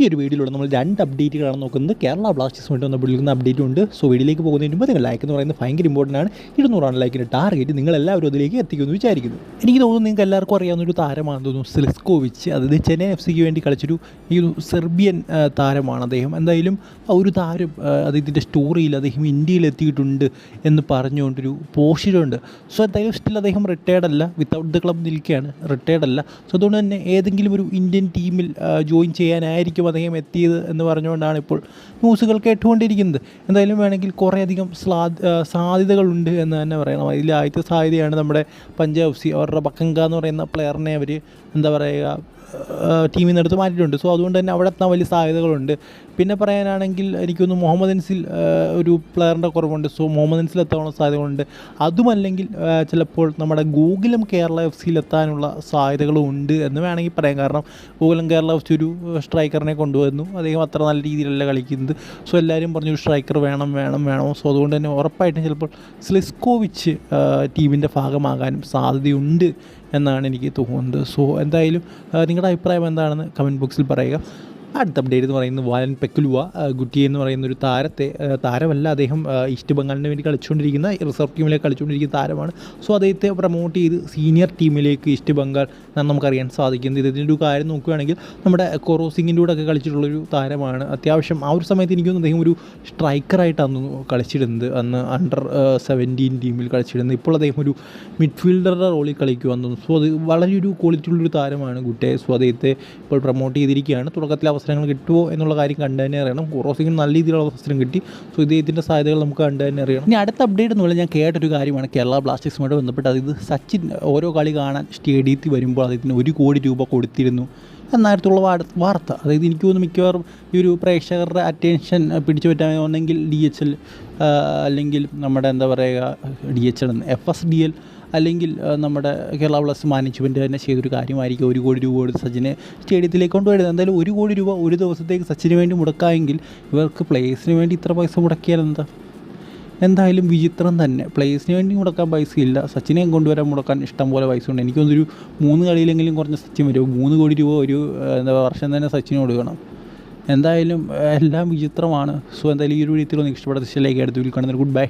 ഈ ഒരു വീഡിയോയിലൂടെ നമ്മൾ രണ്ട് അപ്ഡേറ്റുകളാണ് നോക്കുന്നത്. കേരള ബ്ലാസ്റ്റേഴ്സ് വേണ്ടി വന്ന വിളിക്കുന്ന അപ്ഡേറ്റ് ഉണ്ട്. സോ വീഡിയോയിലേക്ക് പോകുന്നതിന് മുമ്പ് നിങ്ങൾ ലൈക്ക് എന്ന് പറയുന്നത് ഭയങ്കര ഇമ്പോർട്ടന്റ് ആണ്. ഇരുന്നൂറാണ് ലൈക്കിന്റെ ടാർഗറ്റ് നിങ്ങൾ എല്ലാവരും അതിലേക്ക് എത്തിക്കുമെന്ന് വിചാരിക്കുന്നു. എനിക്ക് തോന്നുന്നു നിങ്ങൾക്ക് എല്ലാവർക്കും അറിയാവുന്ന ഒരു താരമാണെന്ന് തോന്നുന്നു സെലിസ്കോവിച്ച് അതായത് ചെന്നൈ എഫ് സിക്ക് വേണ്ടി കളിച്ചൊരു ഈ സെർബിയൻ താരമാണ് അദ്ദേഹം. എന്തായാലും ഒരു താരം അദ്ദേഹത്തിന്റെ സ്റ്റോറിയിൽ അദ്ദേഹം ഇന്ത്യയിൽ എത്തിയിട്ടുണ്ട് എന്ന് പറഞ്ഞുകൊണ്ടൊരു പോസ്റ്റിലുണ്ട് സോ എന്തായാലും സ്റ്റിൽ അദ്ദേഹം റിട്ടയർഡ് അല്ല. വിത്തൗട്ട് ദ ക്ലബ് നിൽക്കുകയാണ്. റിട്ടയർഡ് അല്ല. സോ അതുകൊണ്ട് തന്നെ ഏതെങ്കിലും ഒരു ഇന്ത്യൻ ടീമിൽ ജോയിൻ ചെയ്യാനായിരിക്കും അദ്ദേഹം എത്തിയത് എന്ന് പറഞ്ഞുകൊണ്ടാണ് ഇപ്പോൾ ന്യൂസുകൾ കേട്ടുകൊണ്ടിരിക്കുന്നത്. എന്തായാലും വേണമെങ്കിൽ കുറേയധികം സ്ലാ സാധ്യതകളുണ്ട് എന്ന് തന്നെ പറയണം അതിൽ ആദ്യത്തെ സാധ്യതയാണ് നമ്മുടെ പഞ്ചാബ് സി അവരുടെ ബക്കങ്ക എന്ന് പറയുന്ന പ്ലെയറിനെ അവർ എന്താ പറയുക ടീമിൽ നിന്ന് എടുത്ത് മാറ്റിയിട്ടുണ്ട്. സോ അതുകൊണ്ട് തന്നെ അവിടെ എത്താൻ വലിയ സാധ്യതകളുണ്ട്. പിന്നെ പറയാനാണെങ്കിൽ എനിക്കൊന്ന് മുഹമ്മദ് അൻസിൽ ഒരു പ്ലെയറിന്റെ കുറവുണ്ട്. സോ മുഹമ്മദ് അൻസിൽ എത്താനുള്ള സാധ്യതകളുണ്ട്. അതുമല്ലെങ്കിൽ ചിലപ്പോൾ നമ്മുടെ ഗൂഗിളും കേരള എഫ് സിയിൽ എത്താനുള്ള സാധ്യതകളും ഉണ്ട് എന്ന് വേണമെങ്കിൽ പറയാം. കാരണം ഗൂഗിളും കേരള എഫ് സി ഒരു സ്ട്രൈക്കറിനെ കൊണ്ടുവന്നു അദ്ദേഹം അത്ര നല്ല രീതിയിലല്ല കളിക്കുന്നത്. സോ എല്ലാവരും പറഞ്ഞു സ്ട്രൈക്കർ വേണം വേണം വേണം. സോ അതുകൊണ്ട് തന്നെ ഉറപ്പായിട്ടും ചിലപ്പോൾ സ്ലിസ്കോവിച്ച് ടീമിന്റെ ഭാഗമാകാനും സാധ്യതയുണ്ട് എന്നാണ് എനിക്ക് തോന്നുന്നത്. സോ എന്തായാലും നിങ്ങളുടെ അഭിപ്രായം എന്താണെന്ന് കമന്റ് ബോക്സിൽ പറയുക. അടുത്ത അപ്ഡേറ്റ് എന്ന് പറയുന്നത് വാലൻ പെക്കുലുവ ഗുട്ടി എന്ന് പറയുന്ന ഒരു താരത്തെ താരമല്ല അദ്ദേഹം ഈസ്റ്റ് ബംഗാളിന് വേണ്ടി കളിച്ചുകൊണ്ടിരിക്കുന്ന റിസർവ് ടീമിലേക്ക് കളിച്ചുകൊണ്ടിരിക്കുന്ന താരമാണ്. സോ അദ്ദേഹത്തെ പ്രൊമോട്ട് ചെയ്ത് സീനിയർ ടീമിലേക്ക് ഈസ്റ്റ് ബംഗാൾ നമുക്കറിയാൻ സാധിക്കുന്നത് ഇതിന്റെ ഒരു കാര്യം നോക്കുകയാണെങ്കിൽ നമ്മുടെ കൊറോ സിംഗിന്റെ കൂടെ ഒക്കെ കളിച്ചിട്ടുള്ളൊരു താരമാണ്. അത്യാവശ്യം ആ ഒരു സമയത്ത് എനിക്ക് അദ്ദേഹം ഒരു സ്ട്രൈക്കറായിട്ടാണ് കളിച്ചിരുന്നത്. അന്ന് അണ്ടർ സെവന്റീൻ ടീമിൽ കളിച്ചിരുന്നത്. ഇപ്പോൾ അദ്ദേഹം ഒരു മിഡ്ഫീൽഡറുടെ റോളിൽ കളിക്കുവാന്ന് തോന്നുന്നു. സോ അത് വളരെ ഒരു ക്വാളിറ്റി ഉള്ളൊരു താരമാണ് ഗുട്ടെ. സോ അദ്ദേഹത്തെ ഇപ്പോൾ പ്രൊമോട്ട് ചെയ്തിരിക്കുകയാണ്. തുടക്കത്തിൽ അവസരങ്ങൾ കിട്ടുമോ എന്നുള്ള കാര്യം കണ്ടു തന്നെ അറിയണം. കുറോസിങ്ങിന് നല്ല രീതിയിലുള്ള അവസരം കിട്ടി. സോ ഇദ്ദേഹത്തിന്റെ സാധ്യതകൾ നമുക്ക് കണ്ടു തന്നെ അറിയണം. ഇനി അടുത്ത അപ്ഡേറ്റ് എന്ന് പറഞ്ഞാൽ ഞാൻ കേട്ടൊരു കാര്യമാണ് കേരള ബ്ലാസ്റ്റേഴ്സുമായിട്ട് ബന്ധപ്പെട്ട്. അതായത് സച്ചിൻ ഓരോ കളി കാണാൻ സ്റ്റേഡിയത്തിൽ വരുമ്പോൾ അദ്ദേഹത്തിന് ഒരു കോടി രൂപ കൊടുത്തിരുന്നു. എന്നായിരത്തുള്ള വാർത്ത. അതായത് എനിക്ക് തോന്നുന്നു മിക്കവാറും ഈ ഒരു പ്രേക്ഷകരുടെ അറ്റൻഷൻ പിടിച്ചു പറ്റാൻ ഒന്നെങ്കിൽ ഡി എച്ച് എൽ അല്ലെങ്കിൽ നമ്മുടെ എന്താ പറയുക D H L F S D L അല്ലെങ്കിൽ നമ്മുടെ കേരള പ്ലസ് മാനേജ്മെന്റ് തന്നെ ചെയ്തൊരു കാര്യമായിരിക്കും ഒരു കോടി രൂപ കൊടുത്ത് സച്ചിനെ സ്റ്റേഡിയത്തിലേക്ക് കൊണ്ടുവരുന്നത്. എന്തായാലും ഒരു കോടി രൂപ ഒരു ദിവസത്തേക്ക് സച്ചിന് വേണ്ടി മുടക്കാമെങ്കിൽ ഇവർക്ക് പ്ലേയേഴ്സിന് വേണ്ടി ഇത്ര പൈസ മുടക്കിയാൽ എന്താ? എന്തായാലും വിചിത്രം തന്നെ. പ്ലേസിന് വേണ്ടി മുടക്കാൻ പൈസ ഇല്ല. സച്ചിനെ കൊണ്ടുവരാൻ മുടക്കാൻ ഇഷ്ടം പോലെ പൈസ ഉണ്ട്. എനിക്ക് മൂന്ന് കളിയിലെങ്കിലും കുറഞ്ഞ സച്ചിൻ വരും. മൂന്ന് കോടി രൂപ ഒരു എന്താ വർഷം തന്നെ സച്ചിന് കൊടുക്കണം. എന്തായാലും എല്ലാം വിചിത്രമാണ്. സോ എന്തായാലും ഈ ഒരു രീതിയിൽ ഒന്ന് ഇഷ്ടപ്പെട്ട ദിശയിലേക്ക് അടുത്ത് വിൽക്കണം ഗുഡ് ബൈ